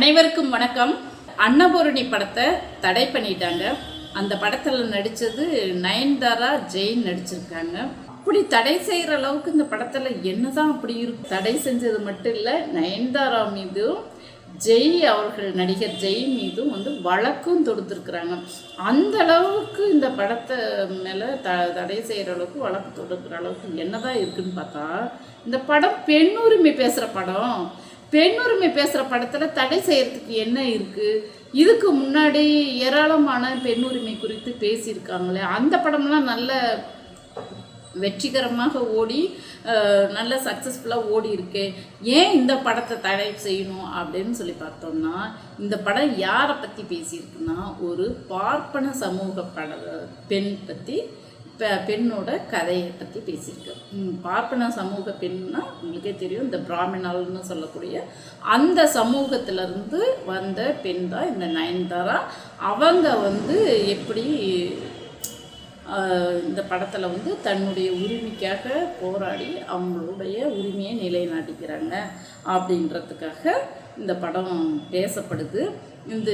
அனைவருக்கும் வணக்கம். அன்னபூரணி படத்தை தடை பண்ணிட்டாங்க. அந்த படத்தில் நடித்தது நயன்தாரா ஜெயின் நடிச்சிருக்காங்க. அப்படி தடை செய்கிற அளவுக்கு இந்த படத்தில் என்னதான் அப்படி இருக்கு தடை செஞ்சது மட்டும் இல்லை நயன்தாரா மீதும் ஜெய் அவர்கள் நடிகர் ஜெய் மீதும் வந்து வழக்கும் தொடுத்துருக்குறாங்க. அந்த அளவுக்கு இந்த படத்தை மேலே த தடை செய்கிற அளவுக்கு வழக்கு தொடுக்கிற அளவுக்கு என்னதான் இருக்குன்னு பார்த்தா இந்த படம் பெண்ணுரிமை பேசுகிற படம். பெண்ணுரிமை பேசுகிற படத்தில் தடை செய்கிறதுக்கு என்ன இருக்குது இதுக்கு முன்னாடி ஏராளமான பெண்ணுரிமை குறித்து பேசியிருக்காங்களே. அந்த படம்லாம் நல்ல வெற்றிகரமாக ஓடி நல்ல சக்ஸஸ்ஃபுல்லாக ஓடி இருக்கு. ஏன் இந்த படத்தை தடை செய்யணும் அப்படின்னு சொல்லி பார்த்தோம்னா இந்த படம் யாரை பற்றி பேசியிருக்குன்னா ஒரு பார்ப்பன சமூக பட பெண் பற்றி பெண்ணோட கதையை பற்றி பேசியிருக்கேன். பார்ப்பன சமூக பெண்னா உங்களுக்கே தெரியும் இந்த பிராமணால்னு சொல்லக்கூடிய அந்த சமூகத்திலிருந்து வந்த பெண் தான் இந்த நயன்தாரா. அவங்க வந்து எப்படி இந்த படத்தில் வந்து தன்னுடைய உரிமைக்காக போராடி அவங்களுடைய உரிமையை நிலைநாட்டிக்கிறாங்க அப்படின்றதுக்காக இந்த படம் பேசப்படுது. இந்த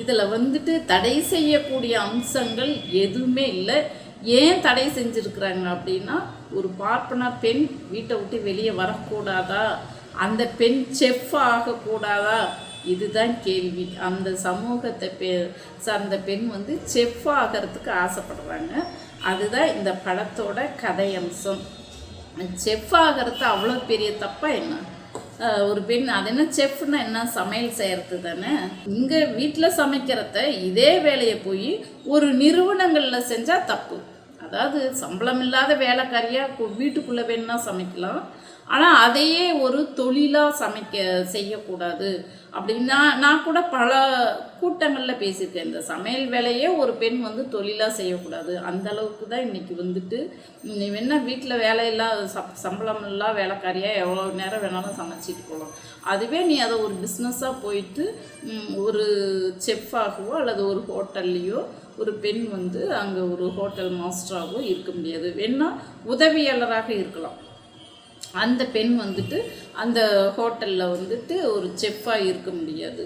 இதில் வந்துட்டு தடை செய்யக்கூடிய அம்சங்கள் எதுவுமே இல்லை. ஏன் தடை செஞ்சுருக்குறாங்க அப்படின்னா ஒரு பார்ப்பன பெண் வீட்டை விட்டு வெளியே வரக்கூடாதா? அந்த பெண் செஃப் ஆகக்கூடாதா? இதுதான் கேள்வி. அந்த சமூகத்தை பெ சார்ந்த பெண் வந்து செஃப் ஆகிறதுக்கு ஆசைப்படுறாங்க. அதுதான் இந்த படத்தோட கதை அம்சம். செஃப் ஆகிறது அவ்வளோ பெரிய தப்பா என்ன? ஒரு பெண் அது என்ன செஃப்னா என்ன? சமையல் செய்கிறது தானே? இங்கே வீட்டில் சமைக்கிறத இதே வேலையை போய் ஒரு நிறுவனங்களில் செஞ்சால் தப்பு. அதாவது சம்பளம் இல்லாத வேலைக்காரியாக வீட்டுக்குள்ளே வேணும்னா சமைக்கலாம். ஆனால் அதையே ஒரு தொழிலாக சமைக்க செய்யக்கூடாது அப்படின்னா நான் கூட பல கூட்டங்களில் பேசியிருக்கேன். இந்த சமையல் வேலையே ஒரு பெண் வந்து தொழிலாக செய்யக்கூடாது. அந்த அளவுக்கு தான் இன்றைக்கி வந்துட்டு நீ வேணால் வீட்டில் வேலையெல்லாம் சப் சம்பளம் இல்லா வேலைக்காரியாக எவ்வளோ நேரம் வேணாலும் சமைச்சிட்டு போகலாம். அதுவே நீ அதை ஒரு பிஸ்னஸாக போயிட்டு ஒரு செஃப்பாகவோ அல்லது ஒரு ஹோட்டல்லையோ ஒரு பெண் வந்து அங்கே ஒரு ஹோட்டல் மாஸ்டராகவோ இருக்க முடியாது. வேணால் உதவியாளராக இருக்கலாம். அந்த பெண் வந்துட்டு அந்த ஹோட்டலில் வந்துட்டு ஒரு செஃப்பாக இருக்க முடியாது.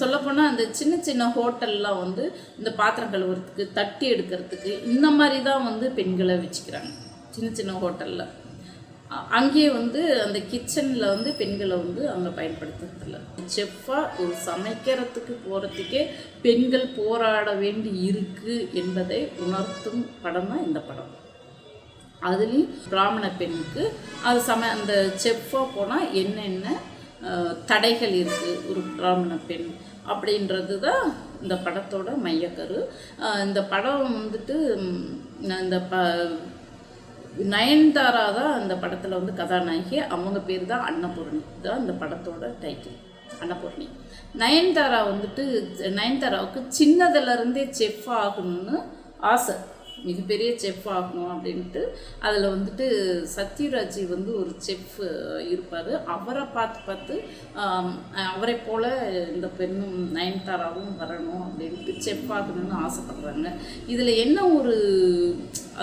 சொல்லப்போனால் அந்த சின்ன சின்ன ஹோட்டல்லாம் வந்து இந்த பாத்திரம் கழுவுறதுக்கு தட்டி எடுக்கிறதுக்கு இந்த மாதிரி தான் வந்து பெண்களை வச்சுக்கிறாங்க. சின்ன சின்ன ஹோட்டலில். அங்கேயே வந்து அந்த கிச்சனில் வந்து பெண்களை வந்து அங்கே பயன்படுத்துறதில்ல. செஃப்பாக ஒரு சமைக்கிறதுக்கு போகிறதுக்கே பெண்கள் போராட வேண்டி இருக்குது என்பதை உணர்த்தும் படம் தான் இந்த படம். அதுலேயும் பிராமண பெண்ணுக்கு அது சம அந்த செஃப்பாக போனால் என்னென்ன தடைகள் இருக்குது ஒரு பிராமண பெண் அப்படின்றது தான் இந்த படத்தோட மையக்கரு. இந்த படம் வந்துட்டு இந்த ப நயன்தாரா தான் அந்த படத்தில் வந்து கதாநாயகி அவங்க பேர் தான் அன்னபூர்ணி. தான் இந்த படத்தோட டைட்டில் அன்னபூர்ணி. நயன்தாரா வந்துட்டு நயன்தாராவுக்கு சின்னதுலேருந்தே செஃப் ஆகணும்னு ஆசை. மிகப்பெரிய செஃப் ஆகணும் அப்படின்ட்டு அதில் வந்துட்டு சத்யராஜ் வந்து ஒரு செஃப் இருப்பார். அவரை பார்த்து பார்த்து அவரை போல் இந்த பெண்ணும் நயன்தாராவும் வரணும் அப்படின்ட்டு செஃப் ஆகணும்னு ஆசைப்படுறாங்க. இதில் என்ன ஒரு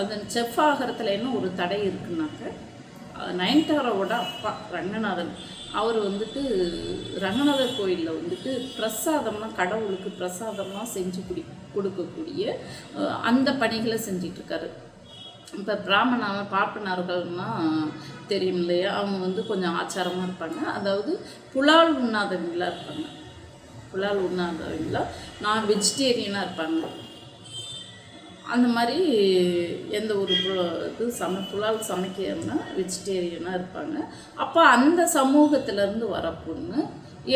அந்த செஃப் ஆகிறதுல என்ன ஒரு தடை இருக்குன்னாக்க நயன்தாராவோட அப்பா ரங்கநாதன். அவர் வந்துட்டு ரங்கநாதர் கோயிலில் வந்துட்டு பிரசாதம்லாம் கடவுளுக்கு பிரசாதம்லாம் செஞ்சு குடி கொடுக்கக்கூடிய அந்த பணிகளை செஞ்சிட்ருக்காரு. இப்போ பிராமண பார்ப்பனர்கள்லாம் தெரியும் இல்லையா? அவங்க வந்து கொஞ்சம் ஆச்சாரமாக இருப்பாங்க. அதாவது புலால் உண்ணாதவங்களாக இருப்பாங்க. புலால் உண்ணாதவங்களா நான் வெஜிடேரியனாக இருப்பாங்க. அந்த மாதிரி எந்த ஒரு இது சம புலால் சமைக்கிறதுனா வெஜிடேரியனாக இருப்பாங்க. அப்போ அந்த சமூகத்திலேருந்து வர பொண்ணு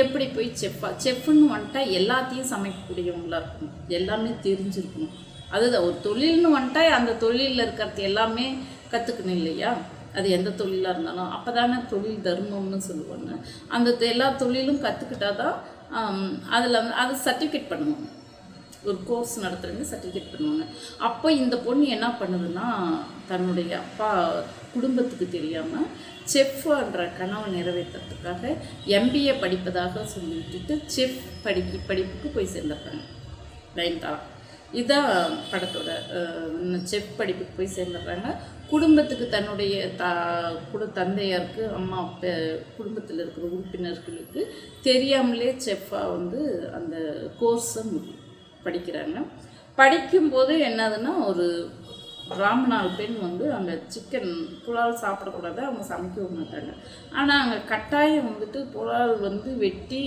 எப்படி போய் செஃப்பா செஃப்னு வந்துட்டா எல்லாத்தையும் சமைக்கக்கூடியவங்களாக இருக்கணும். எல்லாமே தெரிஞ்சிருக்கணும். அதுதான் ஒரு தொழில்னு வந்துட்டா அந்த தொழிலில் இருக்கிறது எல்லாமே கற்றுக்கணும் இல்லையா? அது எந்த தொழிலாக இருந்தாலும். அப்போ தானே தொழில் தர்மம்னு சொல்லுவாங்க. அந்த எல்லா தொழிலும் கற்றுக்கிட்டா தான் அதில் வந்து அது சர்டிஃபிகேட் பண்ணுவாங்க. ஒரு கோர்ஸ் நடத்துகிறவங்க சர்டிஃபிகேட் பண்ணுவாங்க. அப்போ இந்த பொண்ணு என்ன பண்ணுதுன்னா தன்னுடைய அப்பா குடும்பத்துக்கு தெரியாமல் செஃப்ன்ற கனவை நிறைவேற்றுறதுக்காக எம்பிஏ படிப்பதாக சொல்லிவிட்டுட்டு செஃப் படிக்க படிப்புக்கு போய் சேர்ந்துடுறாங்க நயன்தாரா. இதுதான் படத்தோட செஃப் படிப்புக்கு போய் சேர்ந்துடுறாங்க குடும்பத்துக்கு தன்னுடைய தா குடு தந்தையாருக்கு அம்மா அப்பா குடும்பத்தில் இருக்கிற உறுப்பினர்களுக்கு தெரியாமலே செஃப்பாக வந்து அந்த கோர்ஸை படிக்கிறாங்க. படிக்கும்போது என்னதுன்னா ஒரு பிராமணால் பெண் வந்து அங்கே சிக்கன் புலால் சாப்பிடக்கூடாது அவங்க சமைக்க மாட்டாங்க. ஆனால் அங்கே கட்டாயம் வந்துட்டு புலால் வந்து வெட்டி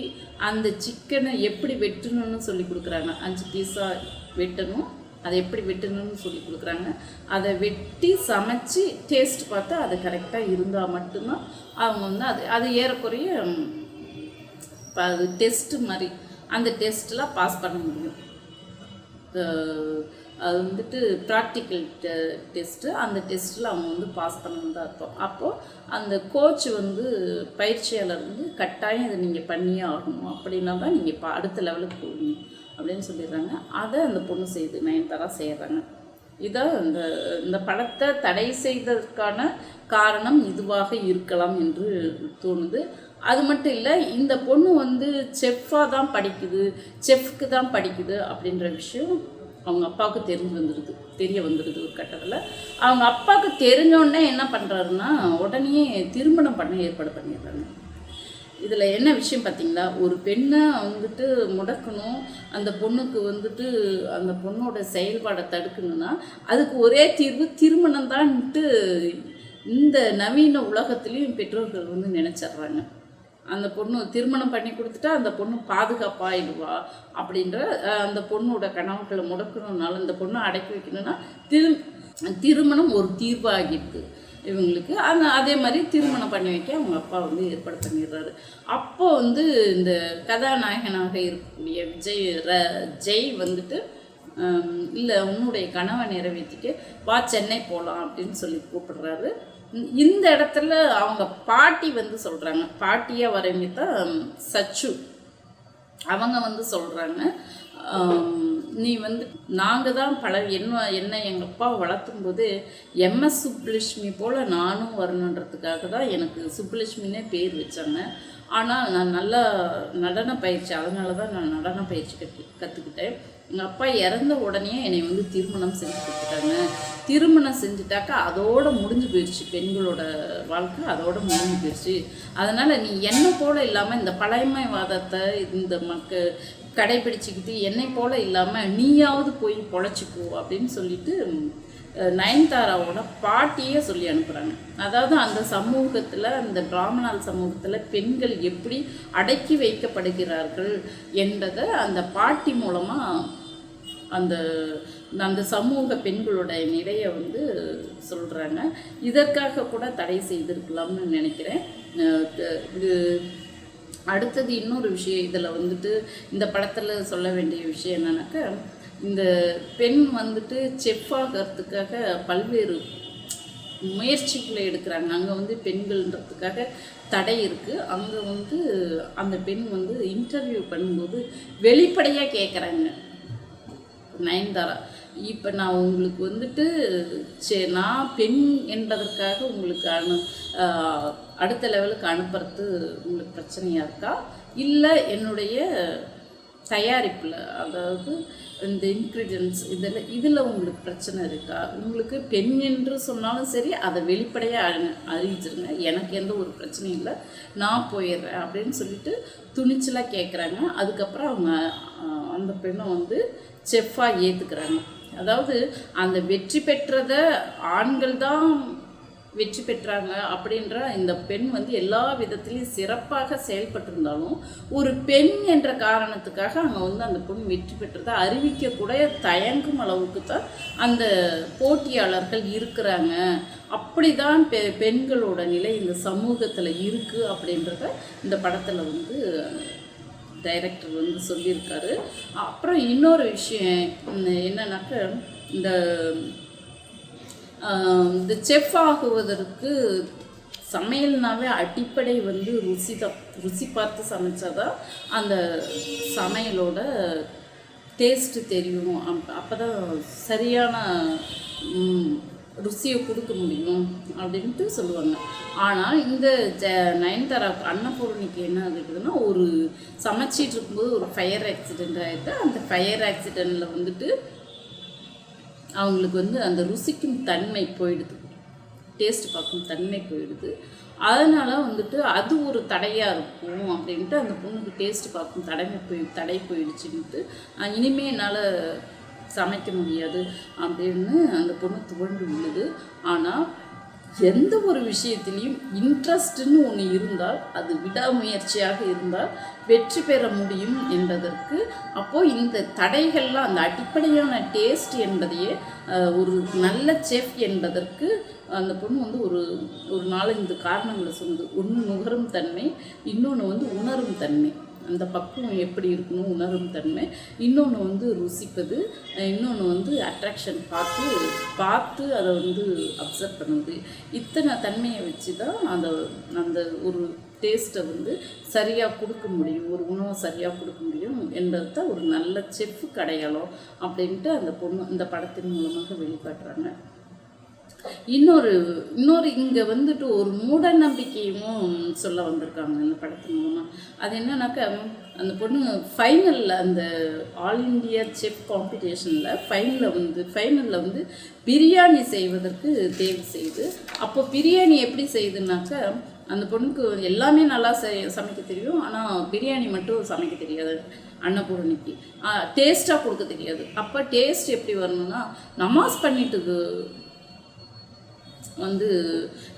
அந்த சிக்கனை எப்படி வெட்டணும்னு சொல்லி கொடுக்குறாங்க. அஞ்சு பீஸாக வெட்டணும் அதை எப்படி வெட்டணும்னு சொல்லி கொடுக்குறாங்க. அதை வெட்டி சமைச்சு டேஸ்ட் பார்த்தா அது கரெக்டாக இருந்தால் மட்டும்தான் அவங்க வந்து அது அது ஏறக்குறைய இப்போ அது டெஸ்ட்டு மாதிரி அந்த டெஸ்ட்டெலாம் பாஸ் பண்ண முடியும். அது வந்துட்டு ப்ராக்டிக்கல் டெஸ்ட்டு அந்த டெஸ்ட்டில் அவங்க வந்து பாஸ் பண்ணணும் தான் அர்த்தம். அப்போது அந்த கோச் வந்து பயிற்சியாளர் வந்து கட்டாயம் இதை நீங்கள் பண்ணியே ஆகணும். அப்படின்னா தான் நீங்கள் இப்போ அடுத்த லெவலுக்கு போகணும் அப்படின்னு சொல்லிடுறாங்க. அதை அந்த பொண்ணு செய்து நயன்தாரா செய்கிறாங்க இதான் இந்த இந்த படத்தை தடை செய்ததற்கான காரணம் இதுவாக இருக்கலாம் என்று தோணுது. அது மட்டும் இல்லை இந்த பொண்ணு வந்து செஃப்பாக தான் படிக்குது செஃப்க்கு தான் படிக்குது அப்படின்ற விஷயம் அவங்க அப்பாவுக்கு தெரிஞ்சு வந்துடுது தெரிய வந்துடுது ஒரு கட்டத்தில். அவங்க அப்பாவுக்கு தெரிஞ்சோடனே என்ன பண்ணுறாருன்னா உடனே திருமணம் பண்ண ஏற்பாடு பண்ணிடுறாங்க. இதில் என்ன விஷயம் பார்த்தீங்களா ஒரு பெண்ணை வந்துட்டு முடக்கணும் அந்த பொண்ணுக்கு வந்துட்டு அந்த பொண்ணோட செயல்பாடை தடுக்கணும்னா அதுக்கு ஒரே தீர்வு திருமணம் தான்ட்டு இந்த நவீன உலகத்துலேயும் பெற்றோர்கள் வந்து நினச்சிட்றாங்க. அந்த பொண்ணு திருமணம் பண்ணி கொடுத்துட்டா அந்த பொண்ணு பாதுகாப்பாயிடுவா அப்படின்ற அந்த பொண்ணோட கனவுகளை முடக்கணும்னால இந்த பொண்ணை அடக்கி வைக்கணும்னா திரு திருமணம் ஒரு தீர்வாகிருக்கு இவங்களுக்கு. அந்த அதே மாதிரி திருமணம் பண்ணி வைக்க அவங்க அப்பா வந்து ஏற்பாடு பண்ணிடுறாரு. அப்போ வந்து இந்த கதாநாயகனாக இருக்கக்கூடிய விஜய் ர ஜெய் வந்துட்டு இல்லை உன்னுடைய கனவை நிறைவேற்றிட்டு வா சென்னை போகலாம் அப்படின்னு சொல்லி கூப்பிடுறாரு. இந்த- இடத்துல அவங்க பாட்டி வந்து சொல்கிறாங்க பாட்டியாக வரவங்க தான் சச்சு. அவங்க வந்து சொல்கிறாங்க நீ வந்து நாங்கள் தான் பல என்ன என்ன எங்கள் அப்பா வளர்த்தும் போது எம்எஸ் சுப்புலட்சுமி போல் நானும் வரணுன்றதுக்காக தான் எனக்கு சுப்புலட்சுமினே பேர் வச்சாங்க. ஆனால் நான் நல்லா நடன பயிற்சி அதனால தான் நான் நடன பயிற்சி கற்று கற்றுக்கிட்டேன் எங்கள் அப்பா இறந்த உடனே என்னை வந்து திருமணம் செஞ்சு கொடுத்துட்டாங்க. திருமணம் செஞ்சுட்டாக்கா அதோட முடிஞ்சு போயிடுச்சு. பெண்களோட வாழ்க்கை அதோட முடிஞ்சு போயிடுச்சு. அதனால் நீ என்னை போல இல்லாமல் இந்த பழமைவாதத்தை இந்த மக்க கடைபிடிச்சிக்கிட்டு என்னை போல இல்லாமல் நீயாவது போய் பொழைச்சிக்கோ அப்படின்னு சொல்லிட்டு நயன்தாராவோட பாட்டியே சொல்லி அனுப்புகிறாங்க அதாவது அந்த சமூகத்தில் அந்த பிராமணால் சமூகத்தில் பெண்கள் எப்படி அடக்கி வைக்கப்படுகிறார்கள் என்பதை அந்த பாட்டி மூலமாக அந்த அந்த சமூக பெண்களுடைய நிலையை வந்து சொல்கிறாங்க இதற்காக கூட தடை செய்திருக்கலாம்னு நினைக்கிறேன். இது அடுத்தது இன்னொரு விஷயம் இதில் வந்துட்டு இந்த படத்தில் சொல்ல வேண்டிய விஷயம் என்னன்னாக்கா இந்த பெண் வந்துட்டு செஃப் ஆகிறதுக்காக பல்வேறு முயற்சிகளை எடுக்கிறாங்க. அங்கே வந்து பெண்கள்ன்றதுக்காக தடை இருக்குது அங்கே வந்து அந்த பெண் வந்து இன்டர்வியூ பண்ணும்போது வெளிப்படையாக கேட்குறாங்க நயன்தாரா இப்போ நான் உங்களுக்கு வந்துட்டு சே நான் பெண் என்பதற்காக உங்களுக்கு அனு அடுத்த லெவலுக்கு அனுப்புறது உங்களுக்கு பிரச்சனையாக இருக்கா? இல்லை என்னுடைய தயாரிப்பில் அதாவது இந்த இன்க்ரீடியன்ஸ் இதில் இதில் உங்களுக்கு பிரச்சனை இருக்கா? உங்களுக்கு பெண் என்று சொன்னாலும் சரி அதை வெளிப்படையாக அறி அறிவிச்சிருங்க. எனக்கு எந்த ஒரு பிரச்சனையும் இல்லை. நான் போயிடுறேன் அப்படின்னு சொல்லிட்டு துணிச்சலாக கேட்குறாங்க அதுக்கப்புறம் அவங்க அந்த பெண்ணை வந்து செஃப்பாக ஏற்றுக்கிறாங்க அதாவது அந்த வெற்றி பெற்றதை ஆண்கள் தான் வெற்றி பெற்றாங்க அப்படின்ற இந்த பெண் வந்து எல்லா விதத்திலையும் சிறப்பாக செயல்பட்டிருந்தாலும் ஒரு பெண் என்ற காரணத்துக்காக அங்கே வந்து அந்த பெண் வெற்றி பெற்றதை அறிவிக்கக்கூட தயங்கும் அளவுக்கு தான் அந்த போட்டியாளர்கள் இருக்கிறாங்க. அப்படி தான் பெ பெண்களோட நிலை இந்த சமூகத்தில் இருக்குது அப்படின்றத இந்த படத்தில் வந்து டைரக்டர் வந்து சொல்லியிருக்காரு. அப்புறம் இன்னொரு விஷயம் என்னன்னாக்க இந்த இந்த செஃப் ஆகுவதற்கு சமையல்னாவே அடிப்படை வந்து ருசி தான் ருசி பார்த்து சமைச்சாதான் அந்த சமையலோட டேஸ்ட்டு தெரியும். அப் அப்போ தான் சரியான ருசியை கொடுக்க முடியும் அப்படின்ட்டு சொல்லுவாங்க. ஆனால் இந்த ஜ நயன்தாரா அன்னபூர்ணிக்கு என்ன ஆகுதுன்னா ஒரு சமைச்சிட்டு இருக்கும்போது ஒரு ஃபயர் ஆக்சிடெண்ட் ஆகிட்டு அந்த ஃபயர் ஆக்சிடெண்ட்டில் வந்துட்டு அவங்களுக்கு வந்து அந்த ருசிக்கும் தன்மை போயிடுது. டேஸ்ட் பார்க்கும் தன்மை போயிடுது. அதனால் வந்துட்டு அது ஒரு தடையாக இருக்கும் அப்படின்ட்டு அந்த பொண்ணுக்கு டேஸ்ட் பார்க்கும் தடைமை போய் தடை போயிடுச்சுன்ட்டு இனிமே என்னால் சமைக்க முடியாது அப்படின்னு அந்த பொண்ணு துவண்டு விழுது ஆனால் எந்த ஒரு விஷயத்திலையும் இன்ட்ரெஸ்ட்னு ஒன்று இருந்தால் அது விடாமுயற்சியாக இருந்தால் வெற்றி பெற முடியும் என்பதற்கு அப்போது இந்த தடைகள்லாம் அந்த அடிப்படையான டேஸ்ட் என்பதையே ஒரு நல்ல செஃப் என்பதற்கு அந்த பொண்ணு வந்து ஒரு ஒரு நாலஞ்சு காரணங்களை சொன்னது ஒன்று நுகரும் தன்மை இன்னொன்று வந்து உணரும் தன்மை. அந்த பக்குவம் எப்படி இருக்கணும் உணரும் தன்மை. இன்னொன்று வந்து ருசிப்பது. இன்னொன்று வந்து அட்ராக்ஷன் பார்த்து பார்த்து அதை வந்து அப்சர்வ் பண்ணுவது. இத்தனை தன்மையை வச்சு தான் அந்த அந்த ஒரு டேஸ்ட்டை வந்து சரியாக கொடுக்க முடியும். ஒரு உணவை சரியாக கொடுக்க முடியும் என்பது தான் ஒரு நல்ல செஃப் கடையாளம் அப்படின்ட்டு அந்த பொண்ணு இந்த படத்தின் மூலமாக வெளிக்காட்டுறாங்க. இன்னொரு இன்னொரு இங்கே வந்துட்டு ஒரு மூட நம்பிக்கையும் சொல்ல வந்திருக்காங்க இந்த படத்து மூலமாக அது என்னன்னாக்கா அந்த பொண்ணு ஃபைனலில் அந்த ஆல் இண்டியா செஃப் காம்படிஷனில் ஃபைனலில் வந்து ஃபைனலில் வந்து பிரியாணி செய்வதற்கு தேர்வு செய்து அப்போ பிரியாணி எப்படி செய்யுதுனாக்கா அந்த பொண்ணுக்கு எல்லாமே நல்லா செய் சமைக்க தெரியும் ஆனால் பிரியாணி மட்டும் சமைக்க தெரியாது அன்னபூரணிக்கு. டேஸ்ட்டாக கொடுக்க தெரியாது. அப்போ டேஸ்ட் எப்படி வரணும்னா நமாஸ் பண்ணிட்டு வந்து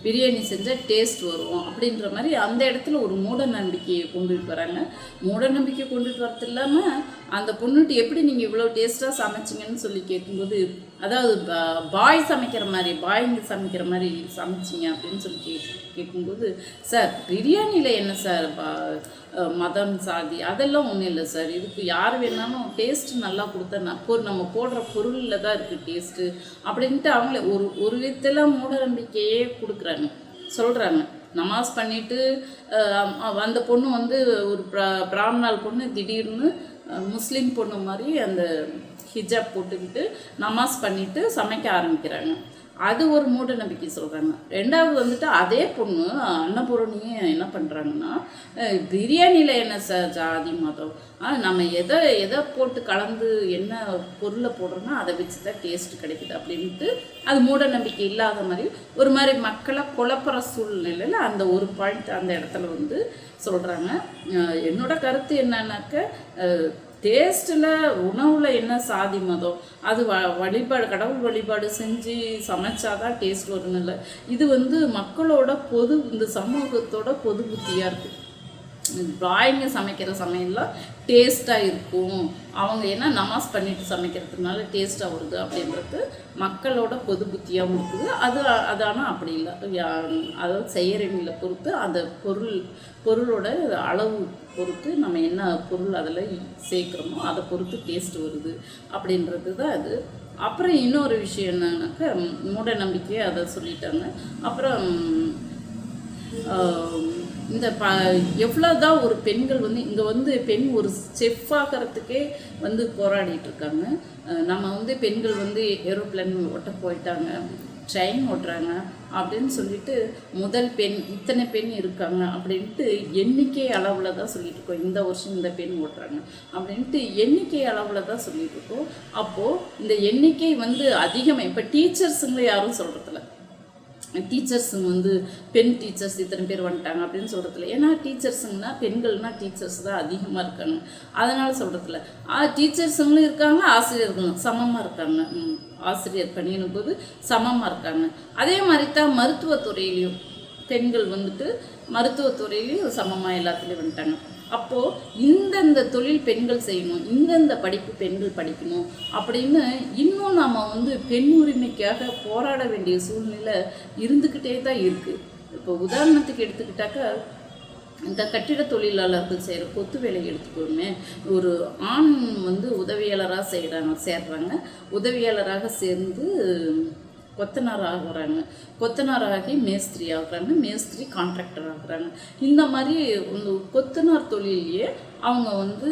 பிரியாணி செஞ்சால் டேஸ்ட் வரும். அப்படின்ற மாதிரி அந்த இடத்துல ஒரு மூட நம்பிக்கையை கொண்டுட்டு வராங்க. மூட நம்பிக்கை கொண்டுட்டு வரது இல்லாமல் அந்த பொண்ணுட்டு எப்படி நீங்கள் இவ்வளோ டேஸ்ட்டாக சமைச்சிங்கன்னு சொல்லி கேட்கும்போது அதாவது பா- பாய் சமைக்கிற மாதிரி பாய்ங்க சமைக்கிற மாதிரி சமைச்சிங்க அப்படின்னு சொல்லி கே கேட்கும்போது சார் பிரியாணியில் என்ன சார் மதம் சாதி அதெல்லாம் ஒன்றும் இல்லை சார். இதுக்கு யார் வேணாலும் டேஸ்ட்டு நல்லா கொடுத்தா நான் நம்ம போடுற பொருளில் தான் இருக்குது டேஸ்ட்டு அப்படின்ட்டு அவங்களே ஒரு ஒரு விதத்தில் மூட நம்பிக்கையே கொடுக்குறாங்க. சொல்கிறாங்க நமாஸ் பண்ணிவிட்டு அந்த பொண்ணு வந்து ஒரு பிரா பிராமணால் பொண்ணு திடீர்னு முஸ்லீம் பொண்ணு மாதிரி அந்த ஹிஜாப் போட்டுக்கிட்டு நமாஸ் பண்ணிவிட்டு சமைக்க ஆரம்பிக்கிறாங்க. அது ஒரு மூட நம்பிக்கை சொல்கிறாங்க ரெண்டாவது வந்துட்டு அதே பொண்ணு அன்னபூரணியும் என்ன பண்ணுறாங்கன்னா பிரியாணியில் என்ன ச ஜாதி மதம்? ஆனால் நம்ம எதை எதை போட்டு கலந்து என்ன பொருளை போடுறோன்னா அதை வச்சு தான் டேஸ்ட் கிடைக்குது அப்படின்ட்டு அது மூட நம்பிக்கை இல்லாத மாதிரி ஒரு மாதிரி மக்களை குழப்புற சூழ்நிலையில் அந்த ஒரு பாயிண்ட் அந்த இடத்துல வந்து சொல்கிறாங்க என்னோட கருத்து என்னன்னாக்க டேஸ்ட்டில் உணவில் என்ன சாதி மதம்? அது வ வழிபாடு கடவுள் வழிபாடு செஞ்சு சமைச்சாதான் டேஸ்ட் வரும்னு இல்லை இது வந்து மக்களோட பொது இந்த சமூகத்தோட பொது புத்தியாக இருக்குது பாய்ங்க சமைக்கிற சமையல்லாம் டேஸ்ட்டாக இருக்கும். அவங்க என்ன நமாஸ் பண்ணிட்டு சமைக்கிறதுனால டேஸ்ட்டாக வருது அப்படின்றது மக்களோட பொது புத்தியாகவும் இருக்குது அது அது ஆனால் அப்படி இல்லை. யா- அதாவது செய்கிறவங்களை பொறுத்து அந்த பொருள் பொருளோட அளவு பொறுத்து நம்ம என்ன பொருள் அதில் சேர்க்குறோமோ அதை பொறுத்து டேஸ்ட் வருது அப்படின்றது தான் அது அப்புறம் இன்னொரு விஷயம் என்னன்னாக்கா மூட நம்பிக்கையை அதை சொல்லிட்டாங்க. அப்புறம் இந்த ப எவ்வளோதான் ஒரு பெண்கள் வந்து இங்கே வந்து பெண் ஒரு செஃப் ஆகிறதுக்கே வந்து போராடிட்டு இருக்காங்க. நம்ம வந்து பெண்கள் வந்து ஏரோப்ளேன் ஓட்ட போயிட்டாங்க ட்ரெயின் ஓட்டுறாங்க அப்படின்னு சொல்லிட்டு முதல் பெண் இத்தனை பெண் இருக்காங்க அப்படின்ட்டு எண்ணிக்கை அளவில் தான் சொல்லிட்டு இருக்கோம். இந்த வருஷம் இந்த பெண் ஓட்டுறாங்க அப்படின்ட்டு எண்ணிக்கை அளவில் தான் சொல்லிட்டு இருக்கோம். அப்போது இந்த எண்ணிக்கை வந்து அதிகமாக இப்போ டீச்சர்ஸுங்களை யாரும் சொல்கிறதில்ல டீச்சர்ஸுங்க வந்து பெண் டீச்சர்ஸ் இத்தனை பேர் வந்துட்டாங்க அப்படின்னு சொல்கிறதில்ல ஏன்னா டீச்சர்ஸுங்கன்னா பெண்கள்னா டீச்சர்ஸ் தான் அதிகமாக இருக்காங்க அதனால் சொல்கிறதில்ல டீச்சர்ஸுங்களும் இருக்காங்க ஆசிரியர்களும் சமமாக இருக்காங்க. ஆசிரியர் பணியினும் போது சமமாக இருக்காங்க. அதே மாதிரி தான் மருத்துவத்துறையிலையும் பெண்கள் வந்துட்டு மருத்துவத்துறையிலையும் சமமாக எல்லாத்துலேயும் வந்துட்டாங்க. அப்போது இந்தந்த தொழில் பெண்கள் செய்யணும் இந்தந்த படிப்பு பெண்கள் படிக்கணும் அப்படின்னு இன்னும் நம்ம வந்து பெண் உரிமைக்காக போராட வேண்டிய சூழ்நிலை இருந்துக்கிட்டே தான் இருக்குது இப்போ உதாரணத்துக்கு எடுத்துக்கிட்டாக்கா இந்த கட்டிட தொழிலாளர்கள் செய்கிற கொத்து வேலை எடுத்துக்கோமே. ஒரு ஆண் வந்து உதவியாளராக செய்கிறாங்க சேர்றாங்க. உதவியாளராக சேர்ந்து கொத்தனார் ஆகுறாங்க. கொத்தனார் ஆகி மேஸ்திரி ஆகுறாங்க. மேஸ்திரி கான்ட்ராக்டர் ஆகுறாங்க. இந்த மாதிரி கொத்தனார் தொழிலையே அவங்க வந்து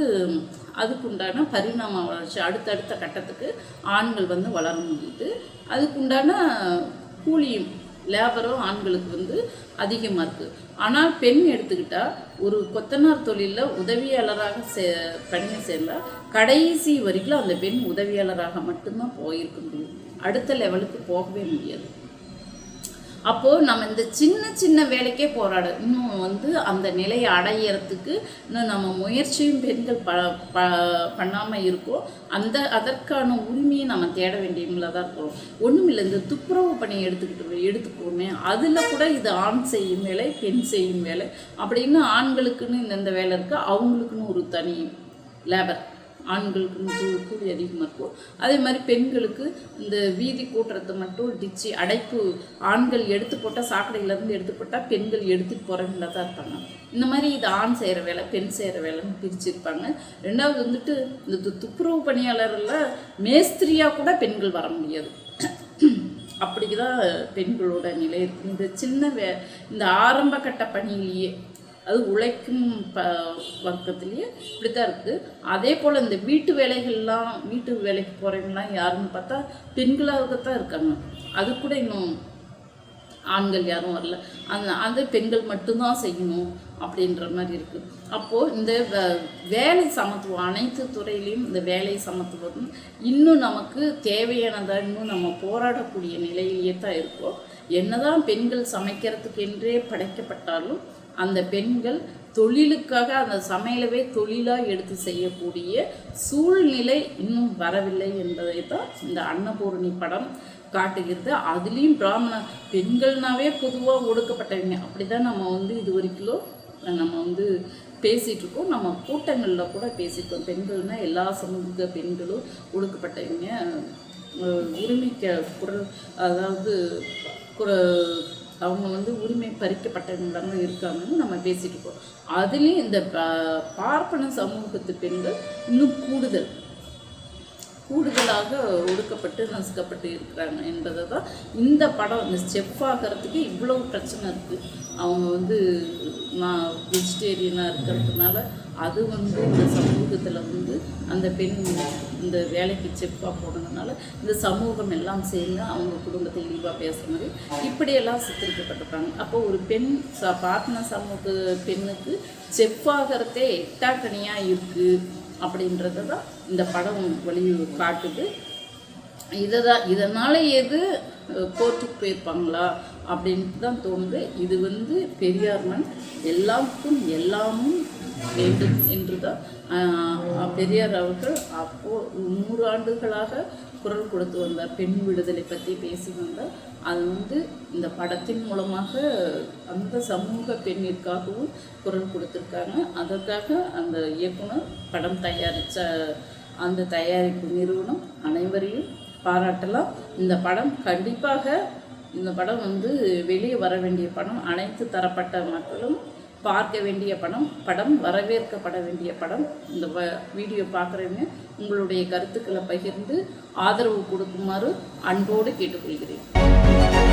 அதுக்குண்டான பரிணாம வளர்ச்சி அடுத்தடுத்த கட்டத்துக்கு ஆண்கள் வந்து வளர முடியுது. அதுக்குண்டான கூலியும் லேபரும் ஆண்களுக்கு வந்து அதிகமாக இருக்குது ஆனால் பெண் எடுத்துக்கிட்டால் ஒரு கொத்தனார் தொழிலில் உதவியாளராக சே பணியை சேர்ந்தால் கடைசி வரைக்கும் அந்த பெண் உதவியாளராக மட்டும்தான் போயிருக்க முடியும். அடுத்த லெவலுக்கு போகவே முடியாது. அப்போது நம்ம இந்த சின்ன சின்ன வேலைக்கே போராட இன்னும் வந்து அந்த நிலையை அடையிறதுக்கு இன்னும் நம்ம முயற்சியும் பெண்கள் ப ப பண்ணாமல் இருக்கோம் அந்த அதற்கான உரிமையை நம்ம தேட வேண்டியவங்களா தான் இருக்கிறோம் ஒன்றும் இல்லை இந்த துப்புரவு பணியை எடுத்துக்கிட்டு எடுத்துக்கோமே அதில் கூட இது ஆண் செய்யும் வேலை பெண் செய்யும் வேலை. அப்படின்னு ஆண்களுக்குன்னு இந்தந்த வேலை இருக்குது அவங்களுக்குன்னு ஒரு தனி லேபர் ஆண்களுக்கு கூலி அதிகமாக இருக்கும் அதே மாதிரி பெண்களுக்கு இந்த வீதி கூட்டுறதை மட்டும் டிச்சு அடைப்பு ஆண்கள் எடுத்து போட்டால் சாக்கடையிலேருந்து எடுத்து போட்டால் பெண்கள் எடுத்துகிட்டு போகிறவங்களா தான் இருப்பாங்க. இந்த மாதிரி இது ஆண் செய்கிற வேலை பெண் செய்கிற வேலைன்னு பிரிச்சிருப்பாங்க. ரெண்டாவது வந்துட்டு இந்த து- துப்புரவு பணியாளரில் மேஸ்திரியாக கூட பெண்கள் வர முடியாது. அப்படிதான் பெண்களோட நிலை இருக்கு. இந்த சின்ன வே இந்த ஆரம்ப கட்ட பணியிலேயே அது உழைக்கும் ப வர்க்கத்துலேயே இப்படி தான் இருக்குது. அதே போல் இந்த வீட்டு வேலைகள்லாம் வீட்டு வேலைக்கு போகிறவங்கலாம் யாருன்னு பார்த்தா பெண்களாக தான் இருக்காங்க. அது கூட இன்னும் ஆண்கள் யாரும் வரல. அந்த அது பெண்கள் மட்டும்தான் செய்யணும் அப்படின்ற மாதிரி இருக்குது அப்போது இந்த வே- வேலை சமத்துவம் அனைத்து துறையிலையும் இந்த வேலை சமத்துவம் இன்னும் நமக்கு தேவையானதாக இன்னும் நம்ம போராடக்கூடிய நிலையிலேயே தான் இருக்கோம் என்னதான் பெண்கள் சமைக்கிறதுக்கு என்றே படைக்கப்பட்டாலும் அந்த பெண்கள் தொழிலுக்காக அந்த சமையலவே தொழிலாக எடுத்து செய்யக்கூடிய சூழ்நிலை இன்னும் வரவில்லை என்பதை தான் இந்த அன்னபூரணி படம் காட்டுகிறது. அதுலேயும் பிராமண பெண்கள்னாவே பொதுவாக ஒடுக்கப்பட்டவங்க. அப்படி தான் நம்ம வந்து இது வரைக்கும் நம்ம வந்து பேசிகிட்டு இருக்கோம். நம்ம கூட்டங்களில் கூட பேசியிருக்கோம் பெண்கள்னால் எல்லா சமூக பெண்களும் ஒடுக்கப்பட்டவங்க. உரிமைக்க குரல் அதாவது குர அவங்க வந்து உரிமை பறிக்கப்பட்டவங்களாக இருக்காங்கன்னு நம்ம பேசிட்டு இருக்கோம் அதுலேயும் இந்த பார்ப்பன சமூகத்து பெண்கள் இன்னும் கூடுதல் கூடுதலாக ஒடுக்கப்பட்டு நசுக்கப்பட்டு இருக்கிறாங்க என்பதை தான் இந்த படம். இந்த ஸ்டெப் ஆகிறதுக்கு இவ்வளோ பிரச்சனை இருக்குது அவங்க வந்து நான் வெஜிடேரியனாக இருக்கிறதுனால அது வந்து இந்த சமூகத்தில் வந்து அந்த பெண் இந்த வேலைக்கு செப்பாக போனதுனால இந்த சமூகம் எல்லாம் சேர்ந்து அவங்க குடும்பத்தை இழிவாக பேசுகிற மாதிரி இப்படியெல்லாம் சித்தரிக்கப்பட்டிருக்காங்க. அப்போ ஒரு பெண் ச பார்ப்பன சமூக பெண்ணுக்கு செப்பாகிறதே எட்டாக்கணியாக இருக்குது அப்படின்றத தான் இந்த படம் வழி காட்டுது. இதை தான் இதனால் எது கோர்ட்டுக்கு போயிருப்பாங்களா? அப்படின்ட்டு தான் தோணுது. இது வந்து பெரியார் மண். எல்லாருக்கும் எல்லாமும் வேண்டும் என்று தான் பெரியார் அவர்கள் அப்போது நூறு ஆண்டுகளாக குரல் கொடுத்து வந்தார். பெண் விடுதலை பற்றி பேசி வந்தார். அது வந்து இந்த படத்தின் மூலமாக அந்த சமூக பெண்ணிற்காகவும் குரல் கொடுத்துருக்காங்க. அதற்காக அந்த இயக்குனர் படம் தயாரித்த அந்த தயாரிப்பு நிறுவனம் அனைவரையும் பாராட்டலாம். இந்த படம் கண்டிப்பாக இந்த படம் வந்து வெளியே வர வேண்டிய படம் அனைத்து தரப்பட்ட மக்களும் பார்க்க வேண்டிய படம் படம் வரவேற்கப்பட வேண்டிய படம். இந்த வ- வீடியோ பார்க்குறவங்க உங்களுடைய கருத்துக்களை பகிர்ந்து ஆதரவு கொடுக்குமாறு அன்போடு கேட்டுக்கொள்கிறேன்.